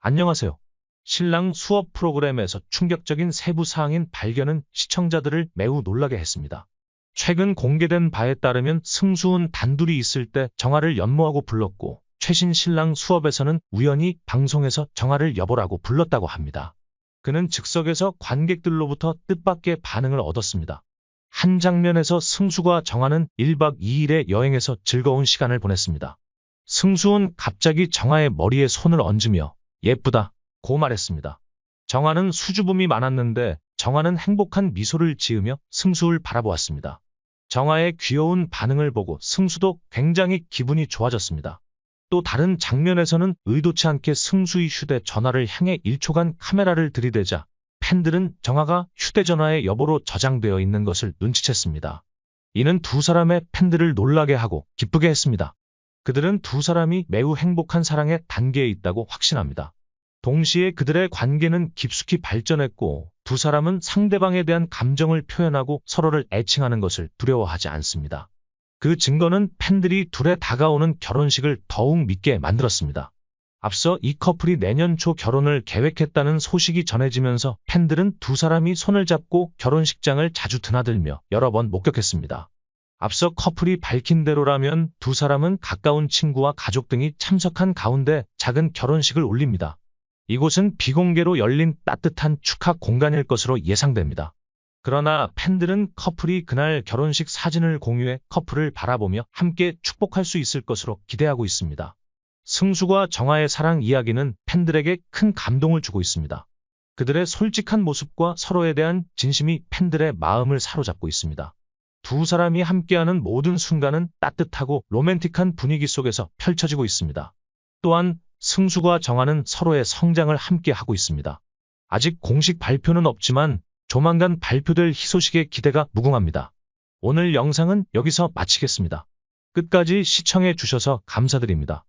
안녕하세요. 신랑 수업 프로그램에서 충격적인 세부 사항인 발견은 시청자들을 매우 놀라게 했습니다. 최근 공개된 바에 따르면 승수은 단둘이 있을 때 정아를 연모하고 불렀고 최신 신랑 수업에서는 우연히 방송에서 정아를 여보라고 불렀다고 합니다. 그는 즉석에서 관객들로부터 뜻밖의 반응을 얻었습니다. 한 장면에서 승수가 정아는 1박 2일의 여행에서 즐거운 시간을 보냈습니다. 승수는 갑자기 정아의 머리에 손을 얹으며 예쁘다 고 말했습니다. 정아는 수줍음이 많았는데 정아는 행복한 미소를 지으며 승수를 바라보았습니다. 정아의 귀여운 반응을 보고 승수도 굉장히 기분이 좋아졌습니다. 또 다른 장면에서는 의도치 않게 승수의 휴대전화를 향해 1초간 카메라를 들이대자 팬들은 정아가 휴대전화에 여보로 저장되어 있는 것을 눈치챘습니다. 이는 두 사람의 팬들을 놀라게 하고 기쁘게 했습니다. 그들은 두 사람이 매우 행복한 사랑의 단계에 있다고 확신합니다. 동시에 그들의 관계는 깊숙이 발전했고 두 사람은 상대방에 대한 감정을 표현하고 서로를 애칭하는 것을 두려워하지 않습니다. 그 증거는 팬들이 둘의 다가오는 결혼식을 더욱 믿게 만들었습니다. 앞서 이 커플이 내년 초 결혼을 계획했다는 소식이 전해지면서 팬들은 두 사람이 손을 잡고 결혼식장을 자주 드나들며 여러 번 목격했습니다. 앞서 커플이 밝힌 대로라면 두 사람은 가까운 친구와 가족 등이 참석한 가운데 작은 결혼식을 올립니다. 이곳은 비공개로 열린 따뜻한 축하 공간일 것으로 예상됩니다. 그러나 팬들은 커플이 그날 결혼식 사진을 공유해 커플을 바라보며 함께 축복할 수 있을 것으로 기대하고 있습니다. 승수와 정아의 사랑 이야기는 팬들에게 큰 감동을 주고 있습니다. 그들의 솔직한 모습과 서로에 대한 진심이 팬들의 마음을 사로잡고 있습니다. 두 사람이 함께하는 모든 순간은 따뜻하고 로맨틱한 분위기 속에서 펼쳐지고 있습니다. 또한 승수와 정아는 서로의 성장을 함께 하고 있습니다. 아직 공식 발표는 없지만 조만간 발표될 희소식의 기대가 무궁합니다. 오늘 영상은 여기서 마치겠습니다. 끝까지 시청해 주셔서 감사드립니다.